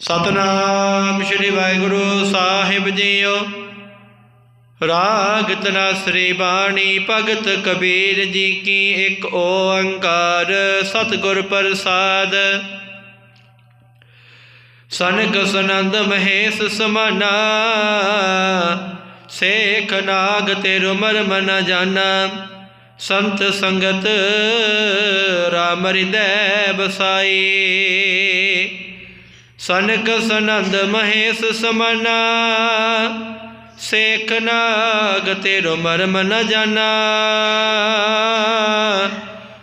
ਸਤਨਾਮ ਸ੍ਰੀ ਵਾਹਿਗੁਰੂ ਸਾਹਿਬ ਜੀਓ। ਰਾਗ ਤਨਾਸਰੀ ਬਾਣੀ ਭਗਤ ਕਬੀਰ ਜੀ ਕੀ ਇੱਕ ਓੰਕਾਰ ਸਤਿਗੁਰ ਪ੍ਰਸਾਦ। ਸਨਕ ਸਨੰਦ ਮਹੇਸ਼ ਸਮਨਾ, ਸੇਖ ਨਾਗ ਤੇਰੁ ਮਰਮ ਨ ਜਾਣਾ ਸੰਤ ਸੰਗਤ ਰਾਮ ਹਿਰਦੈ ਬਸਾਈ ਸਨਕ ਸਨੰਦ ਮਹੇਸ਼ ਸਮਾਨਾ, ਸੇਖ ਨਾਗ ਤੇਰੁ ਮਰਮ ਨ ਜਾਣਾ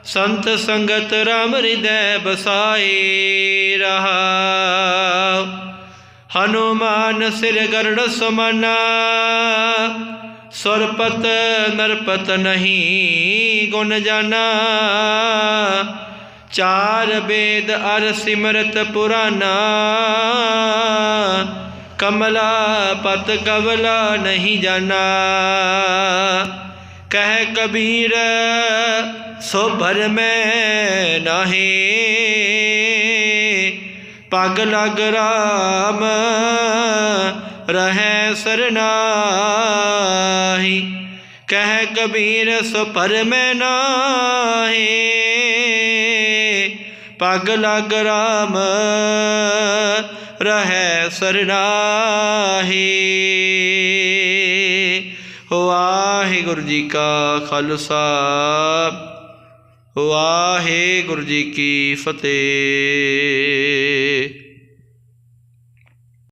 ਸੰਤ ਸੰਗਤ ਰਾਮ ਹਿਰਦੈ ਬਸਾਈ ਰਹਾ। ਹਨੂਮਾਨ ਸਿਰ ਗਰੜ ਸਮਾਨਾ, ਸੁਰਪਤ ਨਰਪਤ ਨਹੀਂ ਗੁਣ ਜਾਣਾ ਚਾਰ ਬੇਦ ਅਰ ਸਿਮਰਤ ਪੁਰਾਨਾ ਕਮਲਾ ਪਤ ਕਵਲਾ ਨਹੀਂ ਜਾਣਾ। ਕਹਿ ਕਬੀਰ ਸੋ ਭਰ ਮੈਂ ਨਾਹੀ। ਪਗ ਲਗ ਰਾਮ, ਰਹੈ ਸਰਨਾ। ਕਹਿ ਕਬੀਰ ਸੋ ਪਰ ਮੈਂ ਨਾਹੀ, ਪਗ ਲਗ ਰਾਮ ਰਹੈ ਸਰਨਾਹੀ। ਵਾਹਿਗੁਰੂ ਜੀ ਕਾ ਖਾਲਸਾ, ਵਾਹਿਗੁਰੂ ਜੀ ਕੀ ਫਤਿਹ।